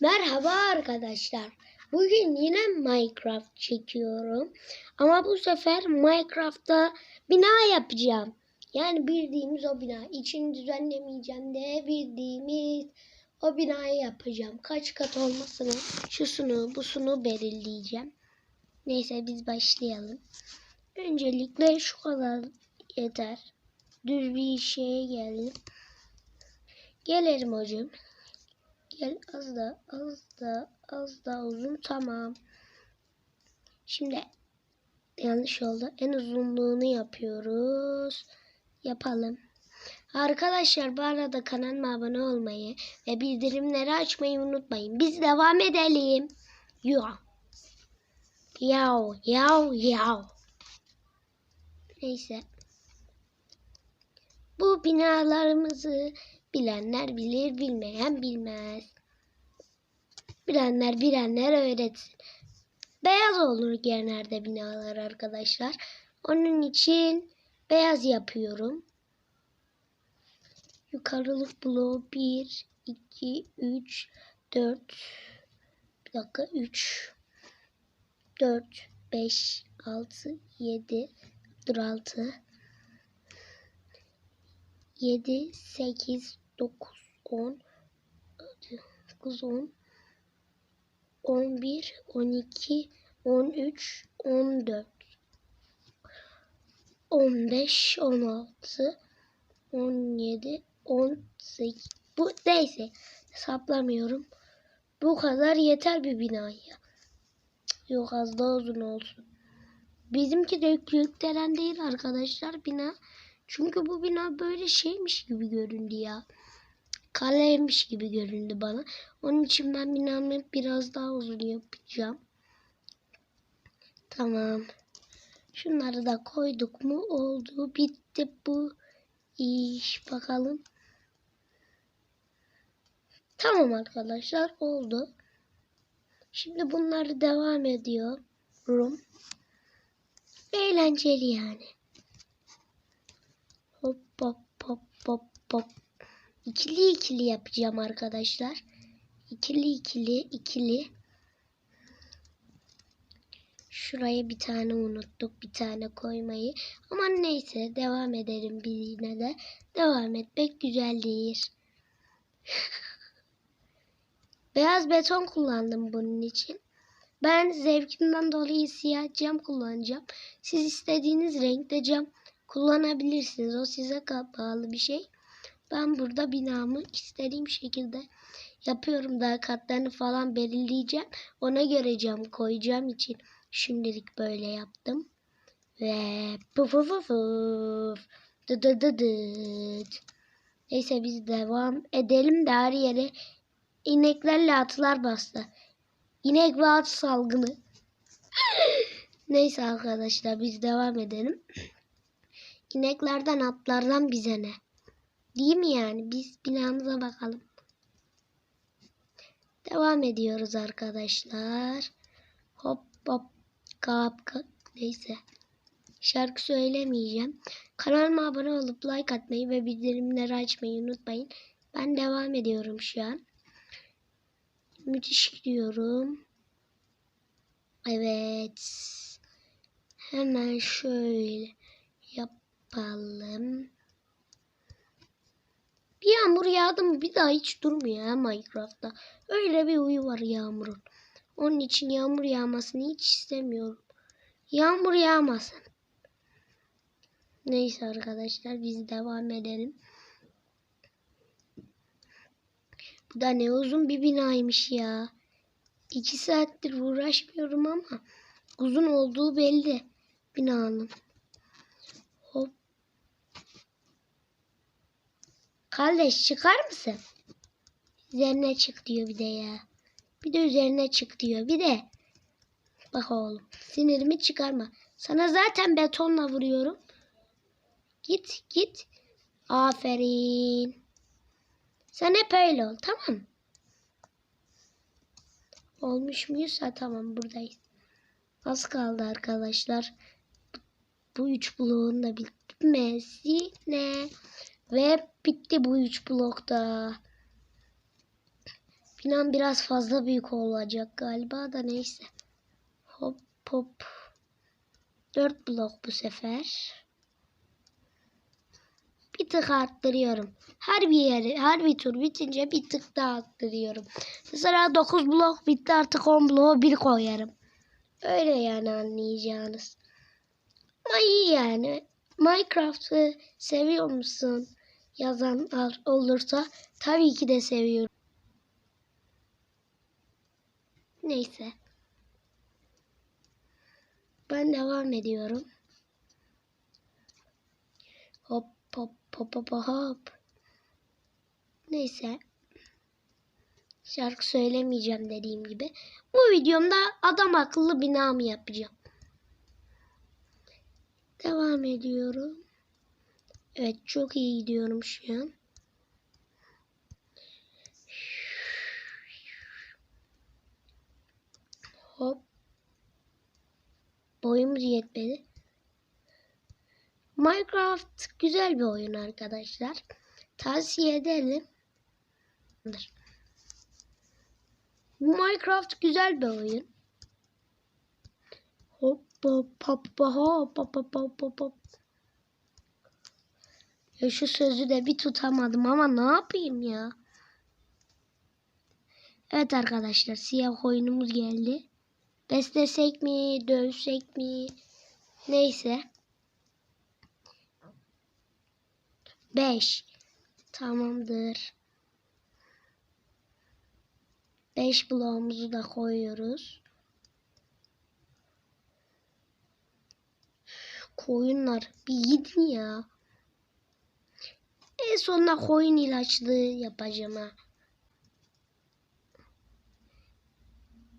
Merhaba arkadaşlar. Bugün yine Minecraft çekiyorum. Ama bu sefer Minecraft'ta bina yapacağım. Yani bildiğimiz o bina. İçini düzenlemeyeceğim de bildiğimiz o binayı yapacağım. Kaç kat olmasını, şusunu, busunu belirleyeceğim. Neyse biz başlayalım. Öncelikle şu kadar yeter. Düz bir şeye geldim. Gelelim hocam. Gel az da az da az da uzun tamam. Şimdi yanlış oldu. En uzunluğunu yapıyoruz. Yapalım. Arkadaşlar bu arada kanalıma abone olmayı ve bildirimleri açmayı unutmayın. Biz devam edelim. Yav. Yav yav yav. Neyse. Bu binalarımızı bilenler bilir, bilmeyen bilmez. Bilenler bilenler öğretsin. Beyaz olur genelde binalar arkadaşlar. Onun için beyaz yapıyorum. Yukarılık bloğu 1, 2, 3, 4. Bir dakika 3, 4, 5, 6, 7. Dur 6. 7, 8, 9, 10, 9, 10, 11, 12, 13, 14, 15, 16, 17, 18. Bu neyse hesaplamıyorum. Bu kadar yeter bir binaya. Yok az daha uzun olsun. Bizimki de yüklenen değil arkadaşlar bina. Çünkü bu bina böyle şeymiş gibi göründü ya. Kaleymiş gibi göründü bana. Onun için ben binamı biraz daha uzun yapacağım. Tamam. Şunları da koyduk mu? Oldu. Bitti bu iş. Bakalım. Tamam arkadaşlar. Oldu. Şimdi bunları devam ediyorum. Eğlenceli yani. Hop hop hop hop hop. İkili ikili yapacağım arkadaşlar. İkili ikili ikili. Şuraya bir tane unuttuk bir tane koymayı. Ama neyse devam edelim biz yine de. Devam etmek güzeldir. Beyaz beton kullandım bunun için. Ben zevkimden dolayı siyah cam kullanacağım. Siz istediğiniz renkte cam kullanabilirsiniz. O size bağlı bir şey. Ben burada binamı istediğim şekilde yapıyorum. Daha katlarını falan belirleyeceğim. Ona göre cam koyacağım için şimdilik böyle yaptım. Ve puf puf puf puf. Dı dı. Neyse biz devam edelim de her yere ineklerle atlar bastı. İnek ve at salgını. Neyse arkadaşlar biz devam edelim. İneklerden atlardan bize ne? Değil mi yani? Biz binamıza bakalım. Devam ediyoruz arkadaşlar. Hop hop kap kap neyse. Şarkı söylemeyeceğim. Kanalıma abone olup like atmayı ve bildirimleri açmayı unutmayın. Ben devam ediyorum şu an. Müthiş gidiyorum. Evet. Hemen şöyle yapalım. Bir yağmur yağdı mı bir daha hiç durmuyor ya Minecraft'ta. Öyle bir huyu var yağmurun. Onun için yağmur yağmasını hiç istemiyorum. Yağmur yağmasın. Neyse arkadaşlar biz devam edelim. Bu da ne uzun bir binaymış ya. İki saattir uğraşmıyorum ama uzun olduğu belli binanın. Hop. Kardeş çıkar mısın? Üzerine çık diyor bir de ya. Bir de üzerine çık diyor. Bir de. Bak oğlum sinirimi çıkarma. Sana zaten betonla vuruyorum. Git git. Aferin. Sen hep öyle ol tamam Olmuş muyuz? Ha, tamam buradayız. Az kaldı arkadaşlar. Bu üç bloğun da bitmesine. Ve bitti bu üç blokta. Binam biraz fazla büyük olacak galiba da neyse. Hop hop. Dört blok bu sefer. Bir tık arttırıyorum. Her bir yeri, her bir tur bitince bir tık daha arttırıyorum. Mesela 9 blok bitti artık 10 bloğu bir koyarım. Öyle yani anlayacağınız. Ama iyi yani. Minecraft'ı seviyor musun? Yazanlar olursa tabii ki de seviyorum. Neyse. Ben devam ediyorum. Hop hop hop hop hop. Neyse. Şarkı söylemeyeceğim dediğim gibi. Bu videomda adam akıllı binamı yapacağım. Devam ediyorum. Evet çok iyi gidiyorum şu an. Hop. Boyumuz yetmedi. Minecraft güzel bir oyun arkadaşlar. Tavsiye edelim. Bu Minecraft güzel bir oyun. Hop hop hop hop hop hop hop hop. Ya şu sözü de bir tutamadım ama ne yapayım ya? Evet arkadaşlar siyah oyunumuz geldi. Beslesek mi, dövsek mi? Neyse. 5. Tamamdır. 5 bloğumuzu da koyuyoruz. Koyunlar bir gidin ya. En sonunda koyun ilaçlığı yapacağım ha.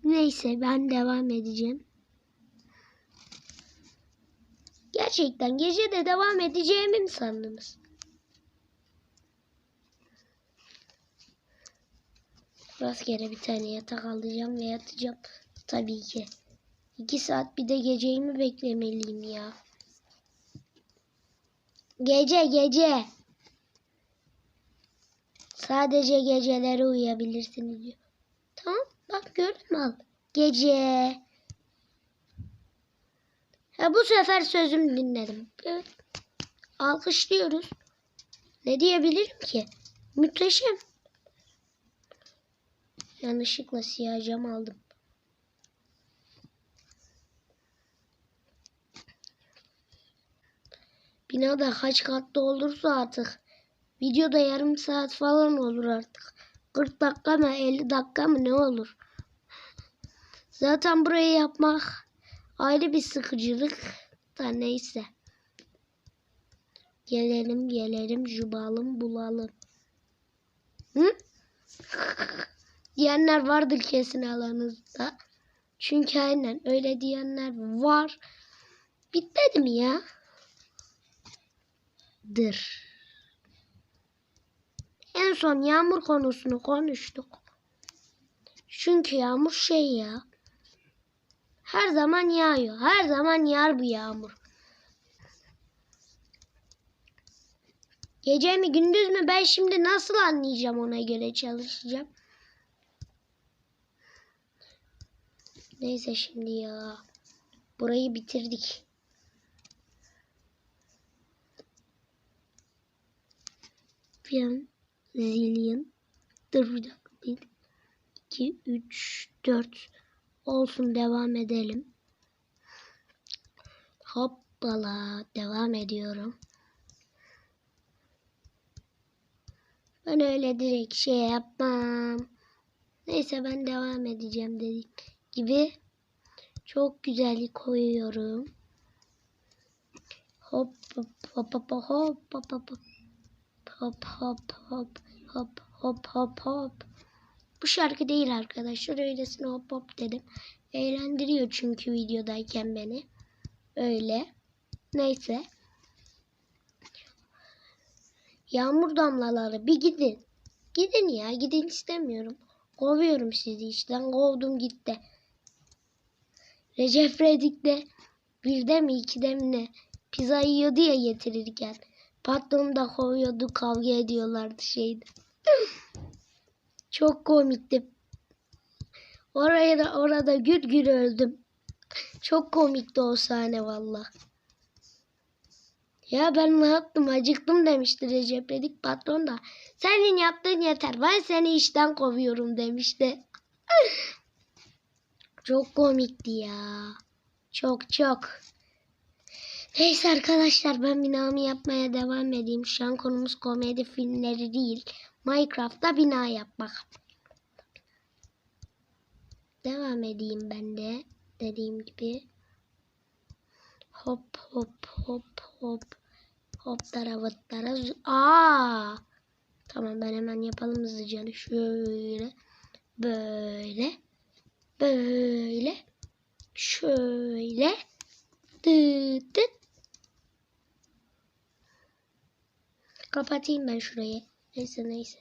Neyse ben devam edeceğim. Gerçekten gece de devam edeceğimi mi sandınız? Rastgele bir tane yatak alacağım ve yatacağım. Tabii ki. İki saat bir de geceyi mi beklemeliyim ya? Gece gece. Sadece geceleri uyuyabilirsiniz diyor. Tamam bak gördün al. Gece. Ha, bu sefer sözümü dinledim. Evet. Alkışlıyoruz. Ne diyebilirim ki? Müteşem. Yanlışlıkla siyah cam aldım. Binada kaç katlı olursa artık. Videoda yarım saat falan olur artık. 40 dakika mı 50 dakika mı ne olur. Zaten burayı yapmak ayrı bir sıkıcılık da neyse. Gelelim gelelim jubalım bulalım. Hı? diyenler vardır kesin alanınızda. Çünkü aynen öyle diyenler var. Bitmedi mi ya? Dır. En son yağmur konusunu konuştuk. Çünkü yağmur şey ya. Her zaman yağıyor. Her zaman yağar bu yağmur. Gece mi gündüz mü ben şimdi nasıl anlayacağım ona göre çalışacağım. Neyse şimdi ya. Burayı bitirdik. Bir zillion. Dur bir dakika. Bir, iki, üç, dört. Olsun devam edelim. Hoppala. Devam ediyorum. Ben öyle direkt şey yapmam. Neyse ben devam edeceğim dedim gibi çok güzel koyuyorum. Hop hop hop hop hop hop hop hop hop hop hop hop hop hop. Bu şarkı değil arkadaşlar. Öylesine hop hop dedim. Eğlendiriyor çünkü videodayken beni. Öyle. Neyse. Yağmur damlaları bir gidin. Gidin ya gidin istemiyorum. Kovuyorum sizi işten kovdum gitti. Recep Redik'te birde mi ikide mi ne pizza yiyordu ya getirirken. Patronu da kovuyordu kavga ediyorlardı şeyde. Çok komikti. Oraya da orada gül gül öldüm. Çok komikti o sahne valla. Ya ben ne yaptım acıktım demişti Recep Vedik patron da. Senin yaptığın yeter ben seni işten kovuyorum demişti. Çok komikti ya. Çok çok. Neyse arkadaşlar ben binamı yapmaya devam edeyim. Şu an konumuz komedi filmleri değil. Minecraft'ta bina yapmak. Devam edeyim ben de. Dediğim gibi. Hop hop hop hop. Hop taravıtlara. Aa! Tamam ben hemen yapalım hızlıca. Şöyle. Böyle. Böyle. Şöyle. Dıt dıt. Kapatayım ben şurayı. Neyse neyse.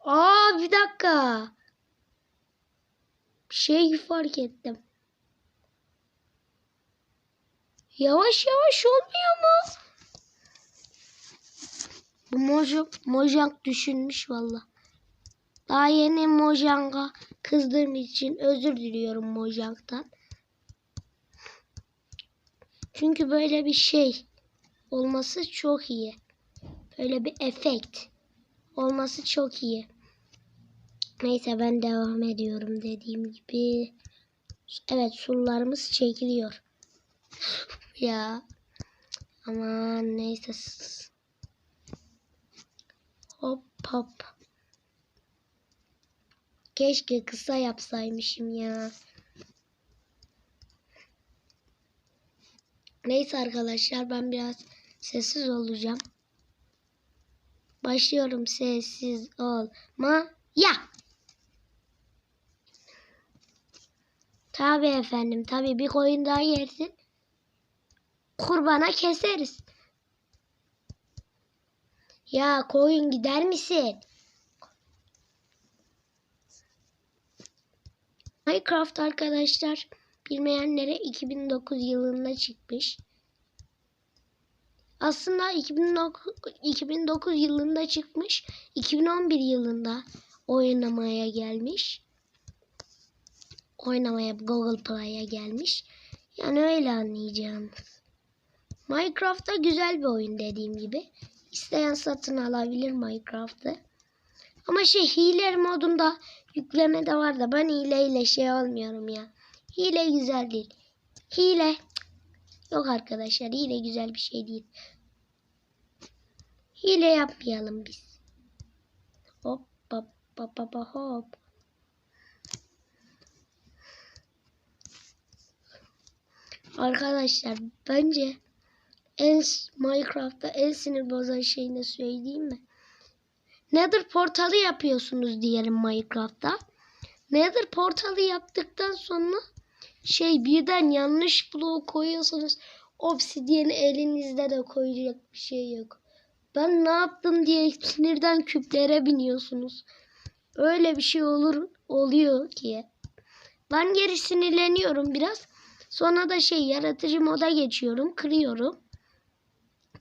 Aa bir dakika. Bir şey fark ettim. Yavaş yavaş olmuyor mu? Bu Mojang, Mojang düşünmüş valla. Daha yeni Mojang'a kızdığım için özür diliyorum Mojang'tan. Çünkü böyle bir şey olması çok iyi. Böyle bir efekt olması çok iyi. Neyse ben devam ediyorum dediğim gibi. Evet surlarımız çekiliyor. ya. Aman neyse. Hop hop. Keşke kısa yapsaymışım ya. Neyse arkadaşlar ben biraz sessiz olacağım. Başlıyorum sessiz olma. Ya. Tabi efendim tabi bir koyun daha yersin. Kurbana keseriz. Ya koyun gider misin? Minecraft arkadaşlar bilmeyenlere 2009 yılında çıkmış. Aslında 2009, 2009 yılında çıkmış. 2011 yılında oynamaya gelmiş. Oynamaya Google Play'e gelmiş. Yani öyle anlayacağınız. Minecraft'ta güzel bir oyun dediğim gibi. İsteyen satın alabilir Minecraft'ı. Ama şey hile modunda yükleme de var da ben hileyle şey olmuyorum ya. Hile güzel değil. Hile yok arkadaşlar hile güzel bir şey değil. Hile yapmayalım biz. Hop hop hop hop hop. Arkadaşlar bence en Minecraft'ta en sinir bozan şey ne söyleyeyim mi? Nether portalı yapıyorsunuz diyelim Minecraft'ta. Nether portalı yaptıktan sonra şey birden yanlış bloğu koyuyorsunuz. Obsidiyeni elinizde de koyacak bir şey yok. Ben ne yaptım diye sinirden küplere biniyorsunuz. Öyle bir şey olur oluyor ki. Ben geri sinirleniyorum biraz. Sonra da şey yaratıcı moda geçiyorum. Kırıyorum.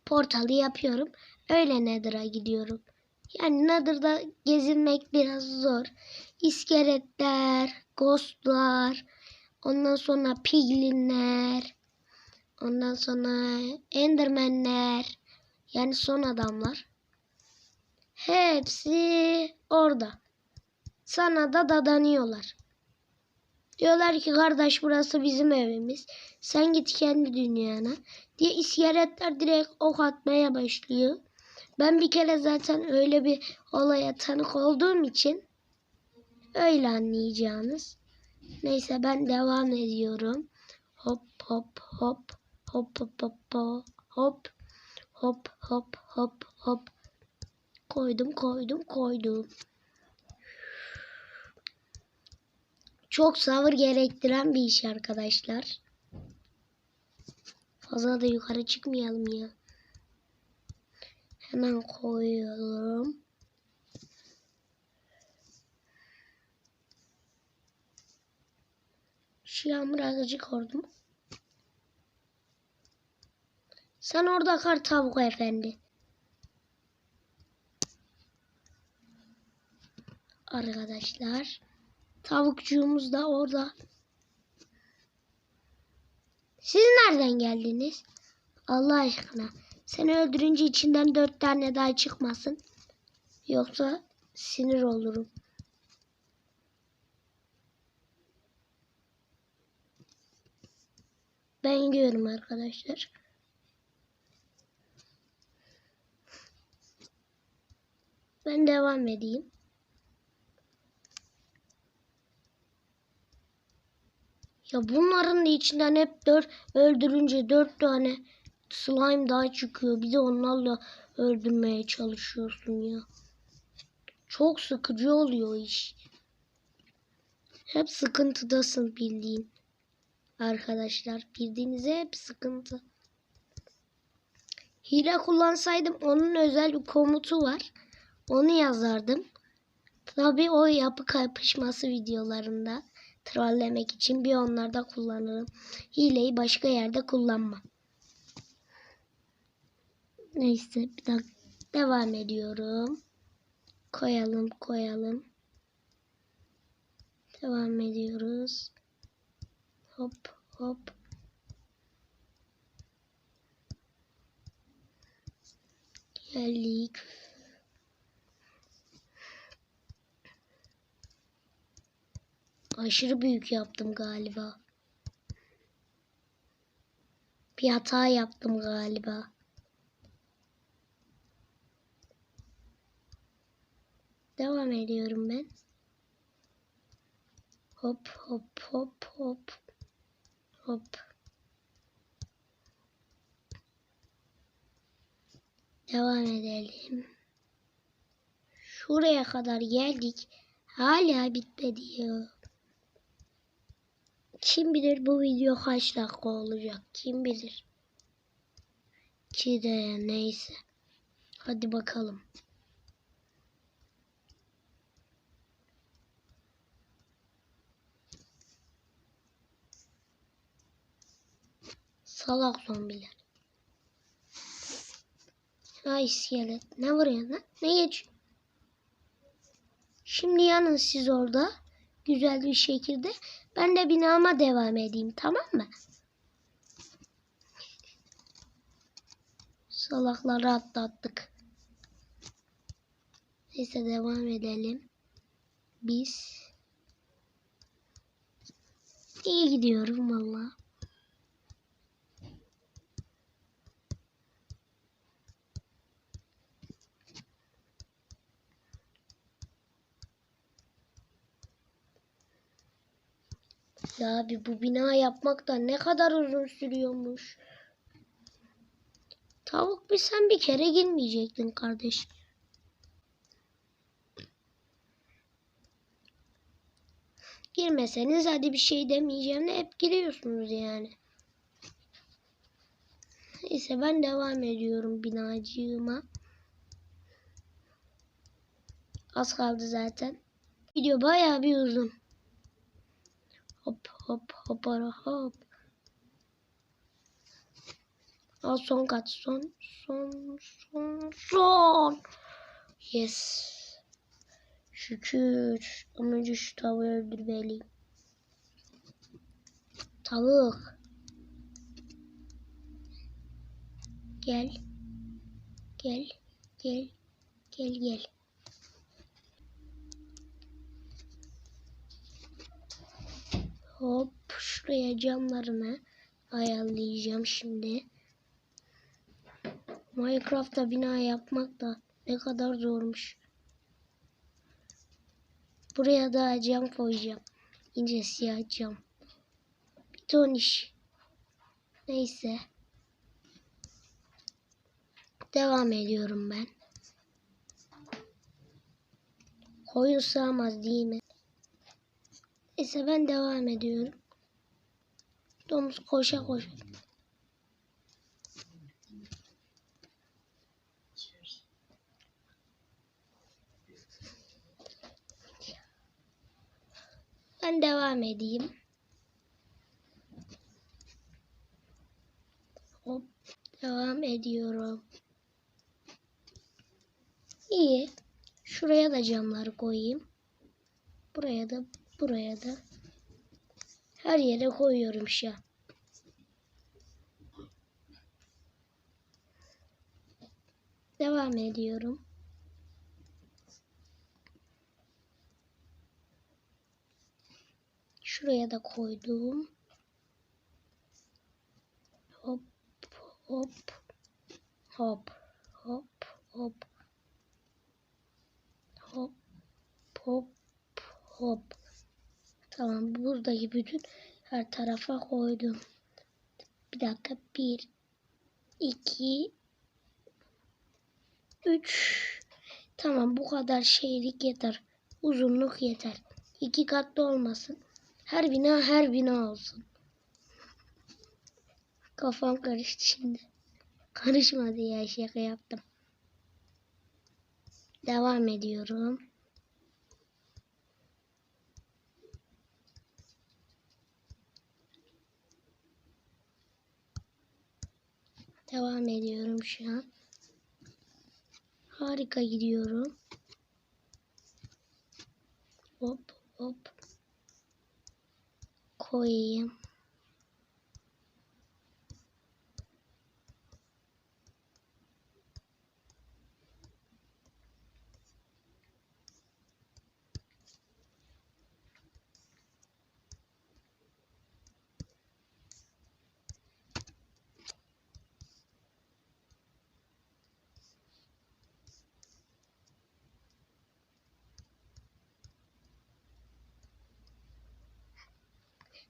Portalı yapıyorum. Öyle Nether'a gidiyorum. Yani Nether'da gezinmek biraz zor. İskeletler, ghostlar, ondan sonra piglinler, ondan sonra endermenler, yani son adamlar. Hepsi orada. Sana da dadanıyorlar. Diyorlar ki kardeş burası bizim evimiz. Sen git kendi dünyana. Diye iskeletler direkt ok atmaya başlıyor. Ben bir kere zaten öyle bir olaya tanık olduğum için öyle anlayacağınız. Neyse ben devam ediyorum. Hop hop hop hop hop hop hop hop hop hop hop koydum koydum koydum. Çok sabır gerektiren bir iş arkadaşlar. Fazla da yukarı çıkmayalım ya. Hemen koyuyorum. Şu yağmur azıcık ordum. Sen orada kar tavuk efendi. arkadaşlar. Tavukçuğumuz da orada. Siz nereden geldiniz? Allah aşkına. Seni öldürünce içinden dört tane daha çıkmasın. Yoksa sinir olurum. Ben gidiyorum arkadaşlar. Ben devam edeyim. Ya bunların içinden hep dört öldürünce dört tane slime daha çıkıyor. Bir de onlarla öldürmeye çalışıyorsun ya. Çok sıkıcı oluyor iş. Hep sıkıntıdasın bildiğin. Arkadaşlar bildiğinize hep sıkıntı. Hile kullansaydım onun özel bir komutu var. Onu yazardım. Tabi o yapı kapışması videolarında trollemek için bir onlarda kullanırım. Hileyi başka yerde kullanmam. Neyse bir dakika devam ediyorum. Koyalım koyalım. Devam ediyoruz. Hop hop. Geldik. Aşırı büyük yaptım galiba. Bir hata yaptım galiba. Devam ediyorum ben. Hop hop hop hop. Hop. Devam edelim. Şuraya kadar geldik. Hala bitmedi. Kim bilir bu video kaç dakika olacak? Kim bilir? Ki de neyse. Hadi bakalım. Salak zombiler. Ha iskelet. Ne vuruyor lan? Ne geç? Şimdi yanın siz orada. Güzel bir şekilde. Ben de binama devam edeyim. Tamam mı? Salakları atlattık. Neyse devam edelim. Biz iyi gidiyorum valla. Ya abi bu bina yapmak da ne kadar uzun sürüyormuş. Tavuk bir sen bir kere girmeyecektin kardeş. Girmeseniz hadi bir şey demeyeceğim de hep giriyorsunuz yani. Neyse ben devam ediyorum binacığıma. Az kaldı zaten. Video bayağı bir uzun. Hop hop hopara hop. Al son kat son son son son. Yes. Şükür. Ama önce şu tavuğu öldürmeliyim. Tavuk. Gel. Gel. Gel. Gel gel. Hop şuraya camlarını ayarlayacağım şimdi. Minecraft'ta bina yapmak da ne kadar zormuş. Buraya da cam koyacağım. İnce siyah cam. Bir ton iş. Neyse. Devam ediyorum ben. Koyun sığamaz değil mi? Neyse ben devam ediyorum. Domuz koşa koşa. Ben devam edeyim. Hop devam ediyorum. İyi. Şuraya da camları koyayım. Buraya da buraya da her yere koyuyorum şu an. Devam ediyorum. Şuraya da koydum. Hop hop hop hop hop hop hop hop. Tamam buradaki bütün her tarafa koydum. Bir dakika. Bir, iki, üç. Tamam bu kadar şeylik yeter. Uzunluk yeter. İki katlı olmasın. Her bina her bina olsun. Kafam karıştı şimdi. Karışmadı ya şaka yaptım. Devam ediyorum. Devam ediyorum şu an. Harika gidiyorum. Hop hop. Koyayım.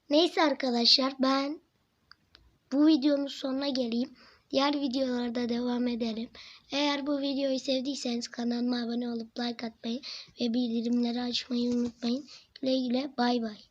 Neyse arkadaşlar ben bu videonun sonuna geleyim. Diğer videolarda devam edelim. Eğer bu videoyu sevdiyseniz kanalıma abone olup like atmayı ve bildirimleri açmayı unutmayın. Güle güle bay bay.